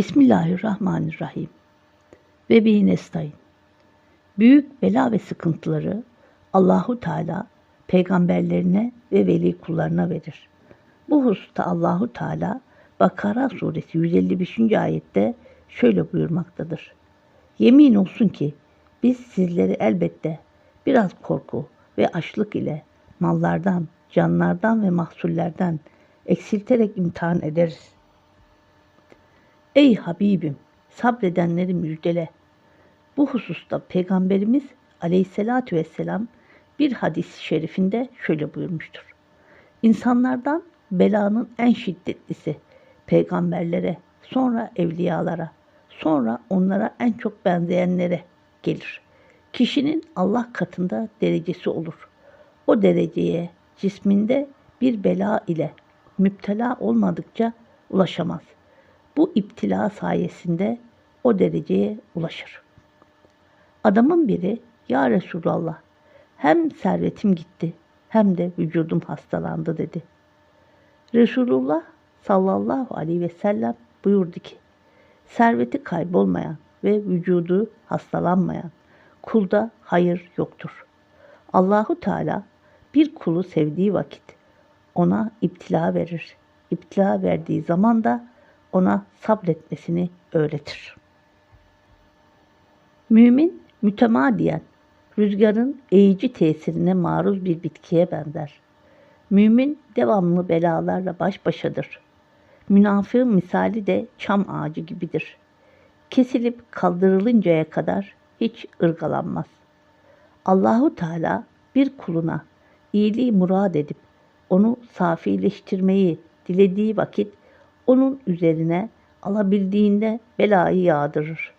Bismillahirrahmanirrahim. Ve bi nestaîn. Büyük bela ve sıkıntıları Allahu Teala peygamberlerine ve veli kullarına verir. Bu hususta Allahu Teala Bakara suresi 155. ayette şöyle buyurmaktadır. Yemin olsun ki biz sizleri elbette biraz korku ve açlık ile mallardan, canlardan ve mahsullerden eksilterek imtihan ederiz. Ey Habibim, sabredenleri müjdele. Bu hususta Peygamberimiz aleyhissalatü vesselam bir hadis-i şerifinde şöyle buyurmuştur. İnsanlardan belanın en şiddetlisi peygamberlere, sonra evliyalara, sonra onlara en çok benzeyenlere gelir. Kişinin Allah katında derecesi olur. O dereceye cisminde bir bela ile müptela olmadıkça ulaşamaz. Bu iptila sayesinde o dereceye ulaşır. Adamın biri, Ya Resulallah, hem servetim gitti hem de vücudum hastalandı dedi. Resulullah sallallahu aleyhi ve sellem buyurdu ki, serveti kaybolmayan ve vücudu hastalanmayan kulda hayır yoktur. Allahu Teala bir kulu sevdiği vakit ona iptila verir. İptila verdiği zaman da ona sabretmesini öğretir. Mümin mütemadiyen rüzgarın eğici tesirine maruz bir bitkiye benzer. Mümin devamlı belalarla baş başadır. Münafığın misali de çam ağacı gibidir. Kesilip kaldırılıncaya kadar hiç ırgalanmaz. Allahu Teala bir kuluna iyiliği murad edip onu safileştirmeyi dilediği vakit onun üzerine alabildiğinde belayı yağdırır.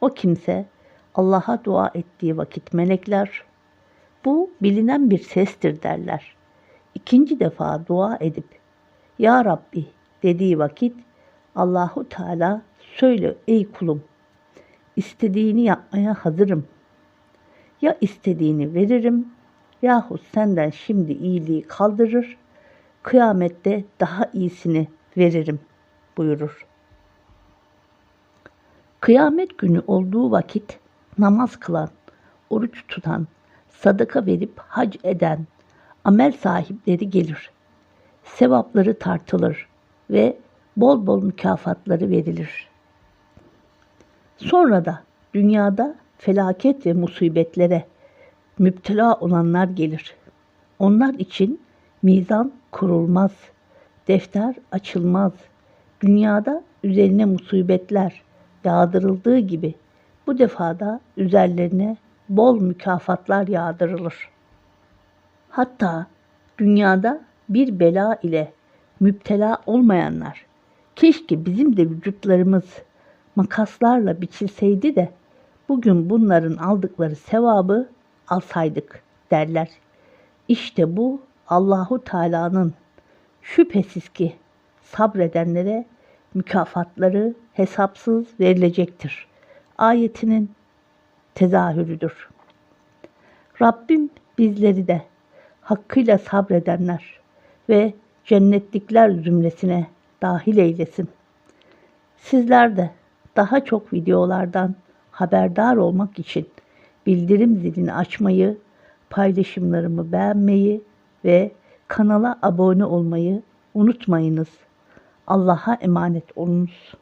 O kimse Allah'a dua ettiği vakit melekler bu bilinen bir sestir derler. İkinci defa dua edip Ya Rabbi dediği vakit Allahu Teala söyle ey kulum istediğini yapmaya hazırım. Ya istediğini veririm yahut senden şimdi iyiliği kaldırır, kıyamette daha iyisini veririm buyurur. Kıyamet günü olduğu vakit namaz kılan, oruç tutan, sadaka verip hac eden amel sahipleri gelir. Sevapları tartılır ve bol bol mükafatları verilir. Sonra da dünyada felaket ve musibetlere müptela olanlar gelir. Onlar için mizan kurulmaz, defter açılmaz. Dünyada üzerine musibetler yağdırıldığı gibi bu defada üzerlerine bol mükafatlar yağdırılır. Hatta dünyada bir bela ile müptela olmayanlar keşke bizim de vücutlarımız makaslarla biçilseydi de bugün bunların aldıkları sevabı alsaydık derler. İşte bu Allahu Teala'nın şüphesiz ki sabredenlere mükafatları hesapsız verilecektir. Ayetinin tezahürüdür. Rabbim bizleri de hakkıyla sabredenler ve cennetlikler zümresine dahil eylesin. Sizler de daha çok videolardan haberdar olmak için bildirim zilini açmayı, paylaşımlarımı beğenmeyi ve kanala abone olmayı unutmayınız. Allah'a emanet olunuz.